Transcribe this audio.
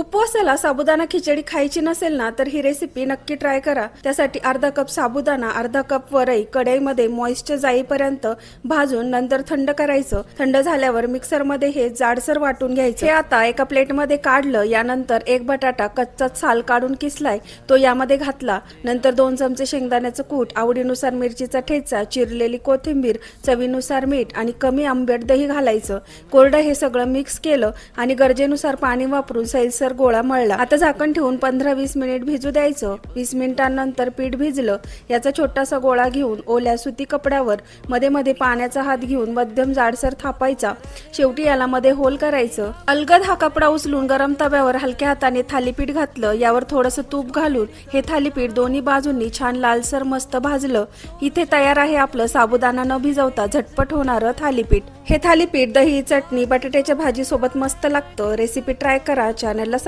उपवासाला साबुदाणा खिचडी खायची नसेल ना तर ही रेसिपी नक्की ट्राय करा. त्यासाठी अर्धा कप साबुदाणा अर्धा कप वरई कढईमध्ये मॉइश्चर जाईपर्यंत भाजून नंतर थंड करायचं. थंड झाल्यावर मिक्सरमध्ये हे जाडसर वाटून घ्यायचं. हे आता एका प्लेटमध्ये काढलं यानंतर एक बटाटा कच्चा साल काढून किसलाय तो यामध्ये घातला. नंतर दोन चमचे शेंगदाण्याचं कूट आवडीनुसार मिरचीचा ठेचा चिरलेली कोथिंबीर चवीनुसार मीठ आणि कमी आंबट दही घालायचं. कोरडं हे सगळं मिक्स केलं आणि गरजेनुसार पाणी वापरून सैलसर गोळा मळला. आता झाकण ठेवून पंधरा वीस मिनिट भिजू द्यायचं. वीस मिनिटांनंतर पीठ भिजलं. याचा छोटासा गोळा घेऊन ओल्या सुती कपड्यावर मध्ये मध्ये पाण्याचा हात घेऊन मध्यम जाडसर थापायचा. शेवटी याला मध्ये होल करायचं. अलगद हा कपडा उचलून गरम तव्यावर हलक्या हाताने थालीपीठ घातलं. यावर थोडंसं तूप घालून हे थालीपीठ दोन्ही बाजूंनी छान लालसर मस्त भाजलं. इथे तयार आहे आपलं साबुदाणा न भिजवता झटपट होणारं थालीपीठ. हे थालीपीठ दही चटणी बटाट्याच्या भाजी सोबत मस्त लागतं. रेसिपी ट्राय करा. चॅनलला